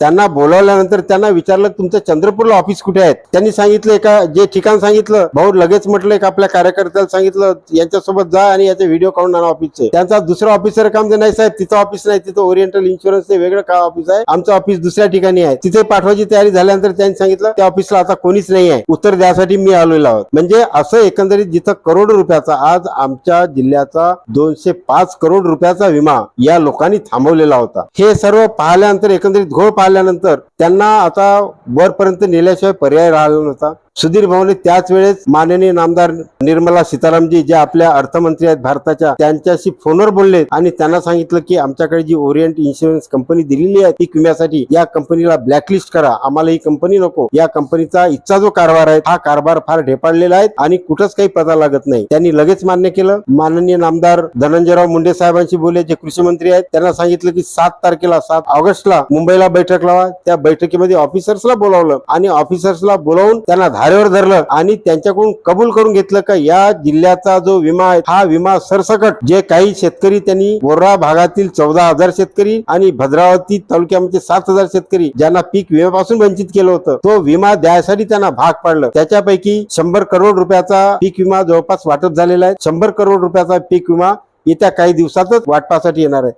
त्यांना बोलावल्यानंतर त्यांना विचारलं तुमचं चंद्रपूरला ऑफिस कुठे आहे? त्यांनी सांगितलं का जे ठिकाण सांगितलं भाऊ लगेच म्हटलं का आपल्या कार्यकर्त्याला सांगितलं यांच्यासोबत जा आणि याचे व्हिडिओ काढून आणा ऑफिसचे त्यांचा दुसरा ऑफिसर काम नाही साहेब तिथं ऑफिस नाही तिथं ओरिएंटल इन्शुरन्स वेगळं का ऑफिस आहे? आमचं ऑफिस दुसऱ्या ठिकाणी आहे. तिथे पाठवायची तयारी झाल्यानंतर त्यांनी सांगितलं त्या ऑफिसला आता कोणीच नाही आहे. उत्तर द्यासाठी मी आलेलो आहोत. म्हणजे असं एकंदरीत जिथं करोड रुपयाचा आज आमच्या जिल्ह्याचा दोनशे पाच करोड रुपयाचा विमा या लोकांनी थांबवलेला होता. हे सर्व पाहिल्यानंतर एकंदरीत घोळ आल्यानंतर त्यांना आता वरपर्यंत नेल्याशिवाय पर्याय राहिला नव्हता. सुधीर भाऊने त्याच वेळेस माननीय नामदार निर्मला सीतारामजी जे आपल्या अर्थमंत्री आहेत भारताच्या त्यांच्याशी फोनवर बोलले आणि त्यांना सांगितलं की आमच्याकडे जी ओरिएंट इन्शुरन्स कंपनी दिलेली आहे पीक विम्यासाठी या कंपनीला ब्लॅकलिस्ट करा. आम्हाला ही कंपनी नको. या कंपनीचा इच्छा जो कारभार आहे हा कारभार फार ढेपाळलेला आहे आणि कुठंच काही पता लागत नाही. त्यांनी लगेच मान्य केलं. माननीय नामदार धनंजयराव मुंडे साहेबांशी बोलले. जे कृषी मंत्री आहेत त्यांना सांगितलं की सात तारखेला सात ऑगस्टला मुंबईला बैठक लावा. त्या बैठकीमध्ये ऑफिसर्सला बोलावलं आणि ऑफिसर्सला बोलावून त्यांना धारेवर धरलं आणि त्यांच्याकडून कबूल करून घेतलं का या जिल्ह्याचा जो विमा आहे हा विमा सरसकट जे काही शेतकरी त्यांनी वोर्रा भागातील चौदा हजार शेतकरी आणि भद्रावती तालुक्यामध्ये सात हजार शेतकरी ज्यांना पीक विम्यापासून वंचित केलं होतं तो विमा द्यायसाठी त्यांना भाग पाडलं. त्याच्यापैकी शंभर करोड रुपयाचा पीक विमा जवळपास वाटप झालेला आहे. शंभर करोड रुपयाचा पीक विमा येत्या काही दिवसातच वाटपासाठी येणार आहे.